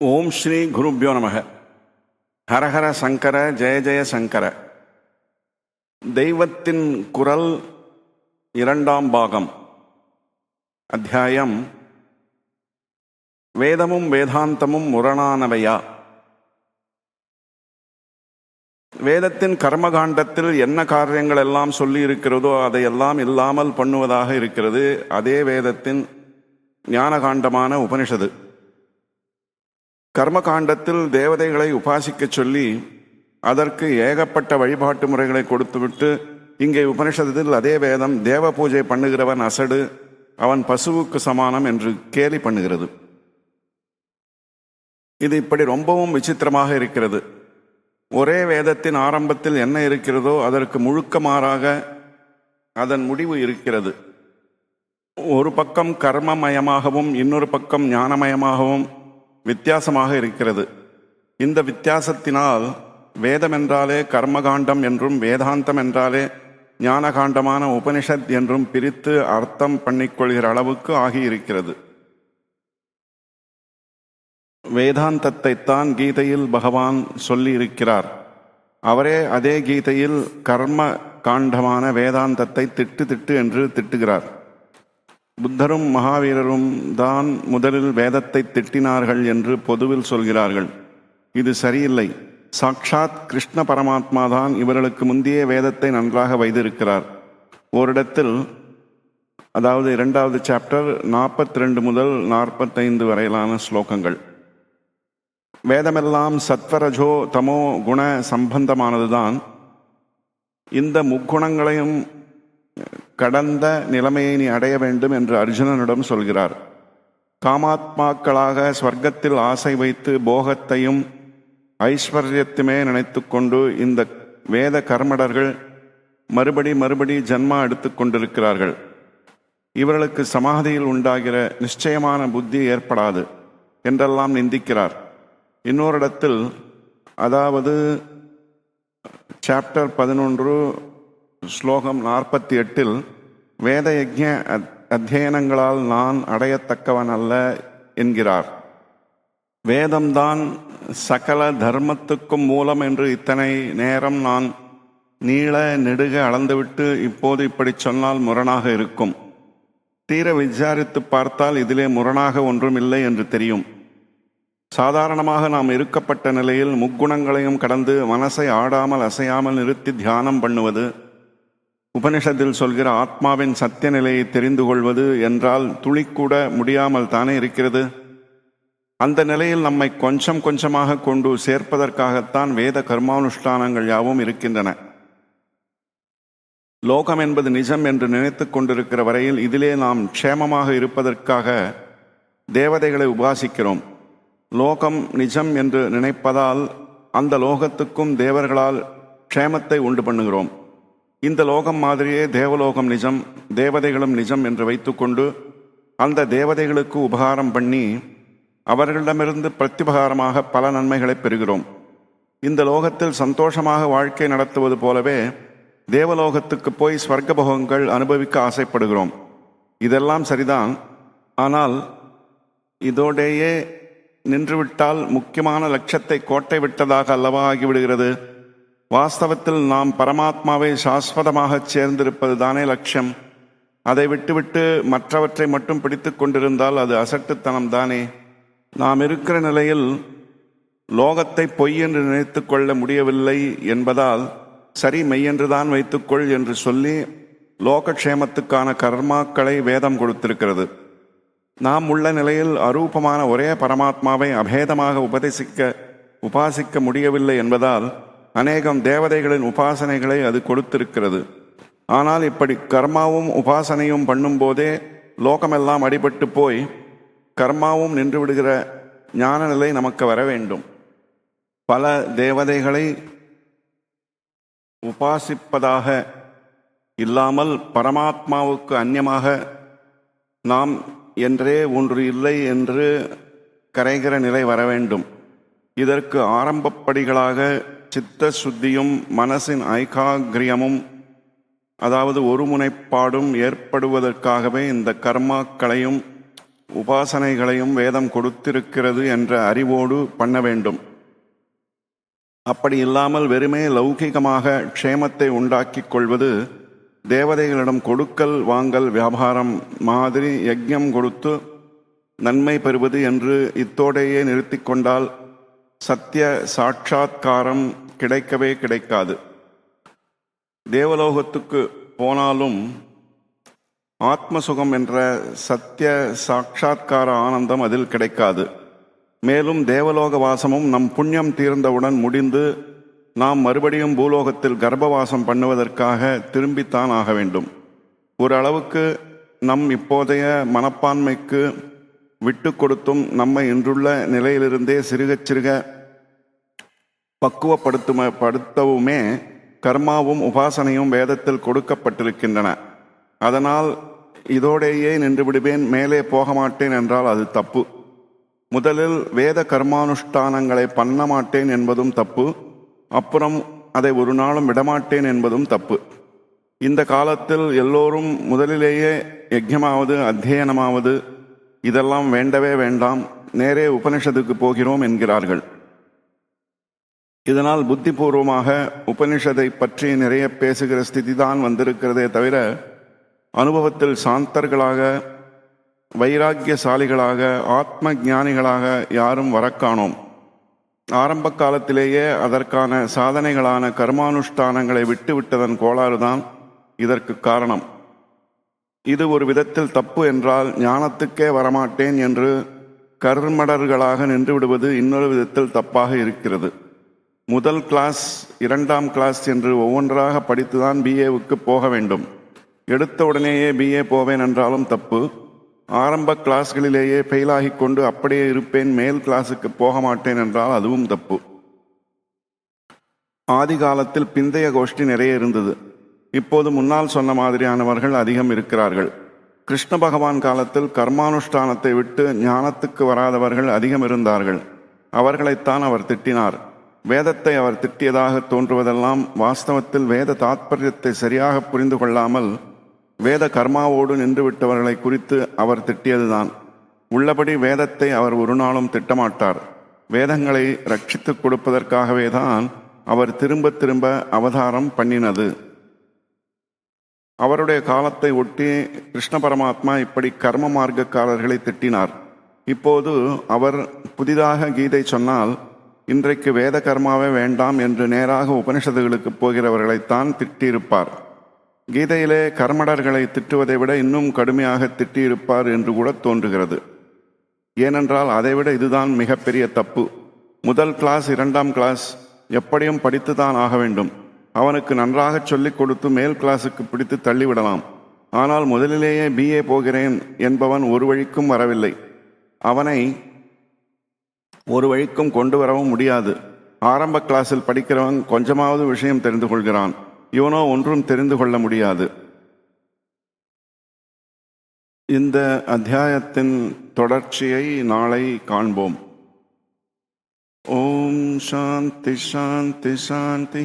ஓம் ஸ்ரீ குருப்யோ நமக. ஹரஹர சங்கர ஜெய ஜெய சங்கர. தெய்வத்தின் குரல் இரண்டாம் பாகம். அத்தியாயம் வேதமும் வேதாந்தமும் முரணானவையா? வேதத்தின் கர்மகாண்டத்தில் என்ன காரியங்கள் எல்லாம் சொல்லி இருக்கிறதோ அதையெல்லாம் இல்லாமல் பண்ணுவதாக இருக்கிறது. அதே வேதத்தின் ஞானகாண்டமான உபனிஷது. கர்மகாண்டத்தில் தேவதைகளை உபாசிக்கச் சொல்லி அதற்கு ஏகப்பட்ட வழிபாட்டு முறைகளை கொடுத்துவிட்டு இங்கே உபனிஷத்தில் அதே வேதம் தேவ பூஜை பண்ணுகிறவன் அசடு அவன் பசுவுக்கு சமானம் என்று கேலி பண்ணுகிறது. இது இப்படி ரொம்பவும் விசித்திரமாக இருக்கிறது. ஒரே வேதத்தின் ஆரம்பத்தில் என்ன இருக்கிறதோ அதற்கு முழுக்க மாறாக அதன் முடிவு இருக்கிறது. ஒரு பக்கம் கர்மமயமாகவும் இன்னொரு பக்கம் ஞானமயமாகவும் வித்தியாசமாக இருக்கிறது. இந்த வித்தியாசத்தினால் வேதம் என்றாலே கர்மகாண்டம் என்றும் வேதாந்தம் என்றாலே ஞானகாண்டமான உபனிஷத் என்றும் பிரித்து அர்த்தம் பண்ணிக்கொள்கிற அளவுக்கு ஆகியிருக்கிறது. வேதாந்தத்தைத்தான் கீதையில் பகவான் சொல்லியிருக்கிறார். அவரே அதே கீதையில் கர்ம காண்டமான வேதாந்தத்தை திட்டு திட்டு என்று திட்டுகிறார். புத்தரும் மகாவீரரும் தான் முதலில் வேதத்தை திட்டினார்கள் என்று பொதுவில் சொல்கிறார்கள். இது சரியில்லை. சாக்ஷாத் கிருஷ்ண பரமாத்மா தான் இவர்களுக்கு முந்தைய வேதத்தை நன்றாக வைத்திருக்கிறார். ஓரிடத்தில் அதாவது இரண்டாவது சாப்டர் நாற்பத்தி ரெண்டு முதல் நாற்பத்தைந்து வரையிலான ஸ்லோகங்கள். வேதமெல்லாம் சத்வரஜோ தமோ குண சம்பந்தமானதுதான். இந்த முக்குணங்களையும் கடந்த நிலைமையை நீ அடைய வேண்டும் என்று அர்ஜுனனிடம் சொல்கிறார். காமாத்மாக்களாக ஸ்வர்க்கத்தில் ஆசை வைத்து போகத்தையும் ஐஸ்வர்யத்துமே நினைத்து கொண்டு இந்த வேத கர்மடர்கள் மறுபடி மறுபடி ஜன்மா எடுத்து கொண்டிருக்கிறார்கள். இவர்களுக்கு சமாதியில் உண்டாகிற நிச்சயமான புத்தி ஏற்படாது என்றெல்லாம் நிந்திக்கிறார். இன்னொரு இடத்தில் அதாவது சாப்டர் பதினொன்று ஸ்லோகம் நாற்பத்தி எட்டில் வேத அத்தியனங்களால் நான் அடையத்தக்கவன் அல்ல என்கிறார். வேதம்தான் சகல தர்மத்துக்கும் மூலம் என்று இத்தனை நேரம் நான் நீள நெடுக அளந்துவிட்டு இப்போது இப்படி சொன்னால் முரணாக இருக்கும். தீர விசாரித்து பார்த்தால் இதிலே முரணாக ஒன்றும் இல்லை என்று தெரியும். சாதாரணமாக நாம் இருக்கப்பட்ட நிலையில் முக்குணங்களையும் கடந்து மனசை ஆடாமல் அசையாமல் நிறுத்தி தியானம் பண்ணுவது உபனிஷத்தில் சொல்கிற ஆத்மாவின் சத்திய நிலையை தெரிந்து கொள்வது என்றால் துளிக்கூட முடியாமல் தானே இருக்கிறது? அந்த நிலையில் நம்மை கொஞ்சம் கொஞ்சமாக கொண்டு சேர்ப்பதற்காகத்தான் வேத கர்மானுஷ்டானங்கள் யாவும் இருக்கின்றன. லோகம் என்பது நிஜம் என்று நினைத்து கொண்டிருக்கிற வரையில் இதிலே நாம் க்ஷேமமாக இருப்பதற்காக தேவதைகளை உபாசிக்கிறோம். லோகம் நிஜம் என்று நினைப்பதால் அந்த லோகத்துக்கும் தேவர்களால் க்ஷேமத்தை உண்டு பண்ணுகிறோம். இந்த லோகம் மாதிரியே தேவலோகம் நிஜம் தேவதைகளும் நிஜம் என்று வைத்துக்கொண்டு அந்த தேவதைகளுக்கு உபகாரம் பண்ணி அவர்களிடமிருந்து பிரத்யுபகாரமாக பல நன்மைகளை பெறுகிறோம். இந்த லோகத்தில் சந்தோஷமாக வாழ்க்கை நடத்துவது போலவே தேவலோகத்துக்கு போய் ஸ்வர்க்கபோகங்கள் அனுபவிக்க ஆசைப்படுகிறோம். இதெல்லாம் சரிதான். ஆனால் இதோடேயே நின்றுவிட்டால் முக்கியமான லட்சத்தை கோட்டை விட்டதாக அல்லவா ஆகிவிடுகிறது? வாஸ்தவத்தில் நாம் பரமாத்மாவை சாஸ்வதமாக சேர்ந்திருப்பது தானே லட்சியம். அதை விட்டுவிட்டு மற்றவற்றை மட்டும் பிடித்து கொண்டிருந்தால் அது அசட்டுத்தனம் தானே. நாம் இருக்கிற நிலையில் லோகத்தை பொய் என்று நினைத்து கொள்ள முடியவில்லை என்பதால் சரி மெய்யென்றுதான் வைத்துக்கொள் என்று சொல்லி லோகக்ஷேமத்துக்கான கர்மாக்களை வேதம் கொடுத்திருக்கிறது. நாம் உள்ள நிலையில் அரூபமான ஒரே பரமாத்மாவை அபேதமாக உபதேசிக்க உபாசிக்க முடியவில்லை என்பதால் அநேகம் தேவதைகளின் உபாசனைகளை அது கொடுத்திருக்கிறது. ஆனால் இப்படி கர்மாவும் உபாசனையும் பண்ணும்போதே லோகமெல்லாம் அடிபட்டு போய் கர்மாவும் நின்று விடுகிற ஞான நிலை நமக்கு வர வேண்டும். பல தேவதைகளை உபாசிப்பதாக இல்லாமல் பரமாத்மாவுக்கு அந்நியமாக நாம் என்றே ஒன்று இல்லை என்று கரைகிற நிலை வர வேண்டும். இதற்கு ஆரம்பப்படிகளாக சித்த சுத்தியும் மனசின் ஐகாகிரியமும் அதாவது ஒருமுனைப்பாடும் ஏற்படுவதற்காகவே இந்த கர்மாக்களையும் உபாசனைகளையும் வேதம் கொடுத்திருக்கிறது என்ற அறிவோடு பண்ண வேண்டும். அப்படி இல்லாமல் வெறுமே லௌகிகமாக க்ஷேமத்தை உண்டாக்கிக் கொள்வது தேவதைகளிடம் கொடுக்கல் வாங்கல் வியாபாரம் மாதிரி யஜ்யம் கொடுத்து நன்மை பெறுவது என்று இத்தோடையே நிறுத்தி கொண்டால் சத்திய சாட்சா்காரம் கிடைக்கவே கிடைக்காது. தேவலோகத்துக்கு போனாலும் ஆத்மசுகம் என்ற சத்திய சாட்சா்கார ஆனந்தம் அதில் கிடைக்காது. மேலும் தேவலோக வாசமும் நம் புண்ணியம் தீர்ந்தவுடன் முடிந்து நாம் மறுபடியும் பூலோகத்தில் கர்ப்பவாசம் பண்ணுவதற்காக திரும்பித்தான் ஆக வேண்டும். ஒரு அளவுக்கு நம் இப்போதைய மனப்பான்மைக்கு விட்டு கொடுத்தும் நம்மை இன்றுள்ள நிலையிலிருந்தே சிறுகச் சிறுக பக்குவப்படுத்தும படுத்தவுமே கர்மாவும் உபாசனையும் வேதத்தில் கொடுக்கப்பட்டிருக்கின்றன. அதனால் இதோடேயே நின்று விடுவேன் மேலே போக மாட்டேன் என்றால் அது தப்பு. முதலில் வேத கர்மானுஷ்டானங்களை பண்ண மாட்டேன் என்பதும் தப்பு. அப்புறம் அதை ஒரு நாளும் விடமாட்டேன் என்பதும் தப்பு. இந்த காலத்தில் எல்லோரும் முதலிலேயே யஜ்யமாவது அத்தியனமாவது இதெல்லாம் வேண்டவே வேண்டாம் நேரே உபனிஷத்துக்கு போகிறோம் என்கிறார்கள். இதனால் புத்திபூர்வமாக உபனிஷதை பற்றி நிறைய பேசுகிற ஸ்திதி தான் வந்திருக்கிறதே தவிர அனுபவத்தில் சாந்தர்களாக வைராக்கியசாலிகளாக ஆத்ம ஞானிகளாக யாரும் வரக்காணோம். ஆரம்ப காலத்திலேயே அதற்கான சாதனைகளான கர்மானுஷ்டானங்களை விட்டுவிட்டதன் கோளாறுதான் இதற்கு காரணம். இது ஒரு விதத்தில் தப்பு என்றால் ஞானத்துக்கே வரமாட்டேன் என்று கர்மடர்களாக நின்று விடுவது இன்னொரு விதத்தில் தப்பாக இருக்கிறது. முதல் கிளாஸ் இரண்டாம் கிளாஸ் என்று ஒவ்வொன்றாக படித்துதான் பிஏவுக்கு போக வேண்டும். எடுத்த உடனேயே பிஏ போவேன் என்றாலும் தப்பு. ஆரம்ப கிளாஸ்களிலேயே ஃபெயிலாகி கொண்டு அப்படியே இருப்பேன் மேல் கிளாஸுக்கு போக மாட்டேன் என்றால் அதுவும் தப்பு. ஆதி காலத்தில் பிந்தைய கோஷ்டி நிறைய இருந்தது. இப்போது முன்னால் சொன்ன மாதிரியானவர்கள் அதிகம் இருக்கிறார்கள். கிருஷ்ண பகவான் காலத்தில் கர்மானுஷ்டானத்தை விட்டு ஞானத்துக்கு வராதவர்கள் அதிகம் இருந்தார்கள். அவர்களைத்தான் அவர் திட்டினார். வேதத்தை அவர் திட்டியதாக தோன்றுவதெல்லாம் வாஸ்தவத்தில் வேத தாத்பரியத்தை சரியாக புரிந்து கொள்ளாமல் வேத கர்மாவோடு நின்றுவிட்டவர்களை குறித்து அவர் திட்டியதுதான். உள்ளபடி வேதத்தை அவர் ஒரு நாளும் திட்டமாட்டார். வேதங்களை ரட்சித்துக் கொடுப்பதற்காகவே தான் அவர் திரும்ப திரும்ப அவதாரம் பண்ணினது. அவருடைய காலத்தை ஒட்டி கிருஷ்ண பரமாத்மா இப்படி கர்ம மார்க்கக்காரர்களை திட்டினார். இப்போது அவர் புதிதாக கீதை சொன்னால் இன்றைக்கு வேத கர்மாவே வேண்டாம் என்று நேராக உபனிஷத்துகளுக்கு போகிறவர்களைத்தான் திட்டியிருப்பார். கீதையிலே கர்மடர்களை திட்டுவதை விட இன்னும் கடுமையாக திட்டியிருப்பார் என்று கூட தோன்றுகிறது. ஏனென்றால் அதைவிட இதுதான் மிகப்பெரிய தப்பு. முதல் கிளாஸ் இரண்டாம் கிளாஸ் எப்படியும் படித்துதான் ஆக வேண்டும். அவனுக்கு நன்றாக சொல்லிக் கொடுத்து மேல் கிளாஸுக்கு பிடித்து தள்ளிவிடலாம். ஆனால் முதலிலேயே பிஏ போகிறேன் என்பவன் ஒரு வழிக்கும் வரவில்லை. அவனை ஒரு வழிக்கும் கொண்டு வரவும் முடியாது. ஆரம்ப கிளாஸில் படிக்கிறவன் கொஞ்சமாவது விஷயம் தெரிந்து கொள்கிறான். இவனோ ஒன்றும் தெரிந்து கொள்ள முடியாது. இந்த அத்தியாயத்தின் தொடர்ச்சியை நாளை காண்போம். ஓம் சாந்தி சாந்தி சாந்தி.